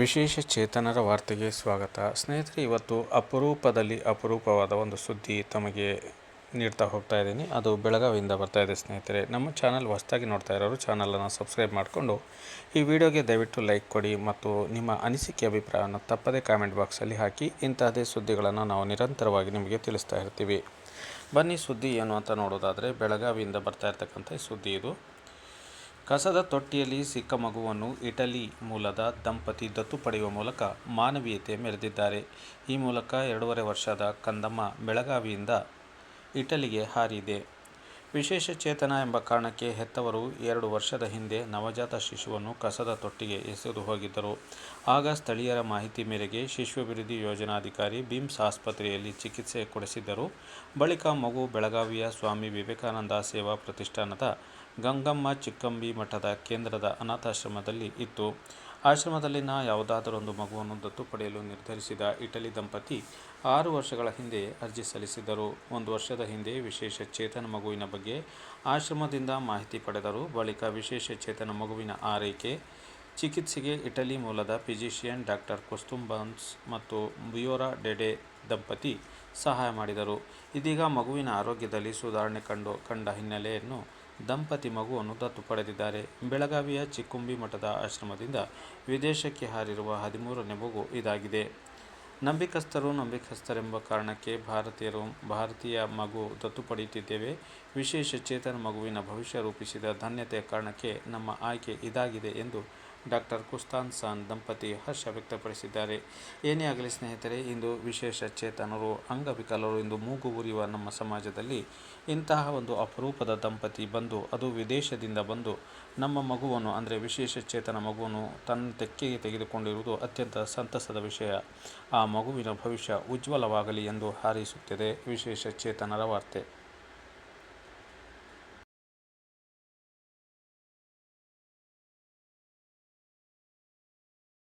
ವಿಶೇಷ ಚೇತನರ ವಾರ್ತೆಗೆ ಸ್ವಾಗತ. ಸ್ನೇಹಿತರೆ, ಇವತ್ತು ಅಪರೂಪದಲ್ಲಿ ಅಪರೂಪವಾದ ಒಂದು ಸುದ್ದಿ ತಮಗೆ ನೀಡ್ತಾ ಹೋಗ್ತಾ ಇದ್ದೀನಿ. ಅದು ಬೆಳಗಾವಿಯಿಂದ ಬರ್ತಾ ಇದೆ ಸ್ನೇಹಿತರೆ. ನಮ್ಮ ಚಾನಲ್ ಹೊಸದಾಗಿ ನೋಡ್ತಾ ಇರೋರು ಚಾನಲನ್ನು ಸಬ್ಸ್ಕ್ರೈಬ್ ಮಾಡಿಕೊಂಡು ಈ ವಿಡಿಯೋಗೆ ದಯವಿಟ್ಟು ಲೈಕ್ ಕೊಡಿ ಮತ್ತು ನಿಮ್ಮ ಅನಿಸಿಕೆ ಅಭಿಪ್ರಾಯವನ್ನು ತಪ್ಪದೇ ಕಾಮೆಂಟ್ ಬಾಕ್ಸಲ್ಲಿ ಹಾಕಿ. ಇಂತಹದೇ ಸುದ್ದಿಗಳನ್ನು ನಾವು ನಿರಂತರವಾಗಿ ನಿಮಗೆ ತಿಳಿಸ್ತಾ ಇರ್ತೀವಿ. ಬನ್ನಿ ಸುದ್ದಿ ಏನು ಅಂತ ನೋಡೋದಾದರೆ, ಬೆಳಗಾವಿಯಿಂದ ಬರ್ತಾ ಇರ್ತಕ್ಕಂಥ ಸುದ್ದಿ ಇದು. ಕಸದ ತೊಟ್ಟಿಯಲ್ಲಿ ಸಿಕ್ಕ ಮಗುವನ್ನು ಇಟಲಿ ಮೂಲದ ದಂಪತಿ ದತ್ತು ಪಡೆಯುವ ಮೂಲಕ ಮಾನವೀಯತೆ ಮೆರೆದಿದ್ದಾರೆ. ಈ ಮೂಲಕ ಎರಡೂವರೆ ವರ್ಷದ ಕಂದಮ್ಮ ಬೆಳಗಾವಿಯಿಂದ ಇಟಲಿಗೆ ಹಾರಿದೆ. ವಿಶೇಷ ಚೇತನ ಎಂಬ ಕಾರಣಕ್ಕೆ ಹೆತ್ತವರು ಎರಡು ವರ್ಷದ ಹಿಂದೆ ನವಜಾತ ಶಿಶುವನ್ನು ಕಸದ ತೊಟ್ಟಿಗೆ ಎಸೆದು ಹೋಗಿದ್ದರು. ಆಗ ಸ್ಥಳೀಯರ ಮಾಹಿತಿ ಮೇರೆಗೆ ಶಿಶು ಅಭಿವೃದ್ಧಿ ಯೋಜನಾಧಿಕಾರಿ ಬಿಮ್ಸ್ ಆಸ್ಪತ್ರೆಯಲ್ಲಿ ಚಿಕಿತ್ಸೆ ಕೊಡಿಸಿದ್ದರು. ಬಳಿಕ ಮಗು ಬೆಳಗಾವಿಯ ಸ್ವಾಮಿ ವಿವೇಕಾನಂದ ಸೇವಾ ಪ್ರತಿಷ್ಠಾನದ ಗಂಗಮ್ಮ ಚಿಕ್ಕಂಬಿ ಮಠದ ಕೇಂದ್ರದ ಅನಾಥಾಶ್ರಮದಲ್ಲಿ ಇತ್ತು. ಆಶ್ರಮದಲ್ಲಿನ ಯಾವುದಾದರೊಂದು ಮಗುವನ್ನು ದತ್ತು ಪಡೆಯಲು ನಿರ್ಧರಿಸಿದ ಇಟಲಿ ದಂಪತಿ ಆರು ವರ್ಷಗಳ ಹಿಂದೆ ಅರ್ಜಿ ಸಲ್ಲಿಸಿದ್ದರು. ಒಂದು ವರ್ಷದ ಹಿಂದೆ ವಿಶೇಷ ಚೇತನ ಮಗುವಿನ ಬಗ್ಗೆ ಆಶ್ರಮದಿಂದ ಮಾಹಿತಿ ಪಡೆದರು. ಬಳಿಕ ವಿಶೇಷ ಚೇತನ ಮಗುವಿನ ಆರೈಕೆ, ಚಿಕಿತ್ಸೆಗೆ ಇಟಲಿ ಮೂಲದ ಫಿಜಿಷಿಯನ್ ಡಾಕ್ಟರ್ ಕುಸ್ತುಂಬನ್ಸ್ ಮತ್ತು ಬಿಯೋರಾ ಡೆಡೆ ದಂಪತಿ ಸಹಾಯ ಮಾಡಿದರು. ಇದೀಗ ಮಗುವಿನ ಆರೋಗ್ಯದಲ್ಲಿ ಸುಧಾರಣೆ ಕಂಡು, ಕಂಡ ಹಿನ್ನೆಲೆಯನ್ನು ದಂಪತಿ ಮಗುವನ್ನು ದತ್ತು ಪಡೆದಿದ್ದಾರೆ. ಬೆಳಗಾವಿಯ ಚಿಕ್ಕುಂಬಿ ಮಠದ ಆಶ್ರಮದಿಂದ ವಿದೇಶಕ್ಕೆ ಹಾರಿರುವ ಹದಿಮೂರನೇ ಮಗು ಇದಾಗಿದೆ. ನಂಬಿಕಸ್ಥರು ನಂಬಿಕಸ್ಥರೆಂಬ ಕಾರಣಕ್ಕೆ ಭಾರತೀಯರು ಭಾರತೀಯ ಮಗು ದತ್ತು ಪಡೆಯುತ್ತಿದ್ದೇವೆ. ವಿಶೇಷ ಚೇತನ ಮಗುವಿನ ಭವಿಷ್ಯ ರೂಪಿಸಿದ ಧನ್ಯತೆಯ ಕಾರಣಕ್ಕೆ ನಮ್ಮ ಆಯ್ಕೆ ಇದಾಗಿದೆ ಎಂದು ಡಾಕ್ಟರ್ ಕುಸ್ತಾನ್ ಸಾನ್ ದಂಪತಿ ಹರ್ಷ ವ್ಯಕ್ತಪಡಿಸಿದ್ದಾರೆ. ಏನೇ ಆಗಲಿ ಸ್ನೇಹಿತರೆ, ಇಂದು ವಿಶೇಷ ಚೇತನರು, ಅಂಗವಿಕಲರು ಎಂದು ಮೂಗು ಉರಿಯುವ ನಮ್ಮ ಸಮಾಜದಲ್ಲಿ ಇಂತಹ ಒಂದು ಅಪರೂಪದ ದಂಪತಿ ಬಂದು, ಅದು ವಿದೇಶದಿಂದ ಬಂದು ನಮ್ಮ ಮಗುವನ್ನು, ಅಂದರೆ ವಿಶೇಷ ಚೇತನ ಮಗುವನ್ನು ತನ್ನ ತೆಕ್ಕೆಗೆ ತೆಗೆದುಕೊಂಡಿರುವುದು ಅತ್ಯಂತ ಸಂತಸದ ವಿಷಯ. ಆ ಮಗುವಿನ ಭವಿಷ್ಯ ಉಜ್ವಲವಾಗಲಿ ಎಂದು ಹಾರೈಸುತ್ತಿದೆ ವಿಶೇಷ ಚೇತನರ ವಾರ್ತೆ.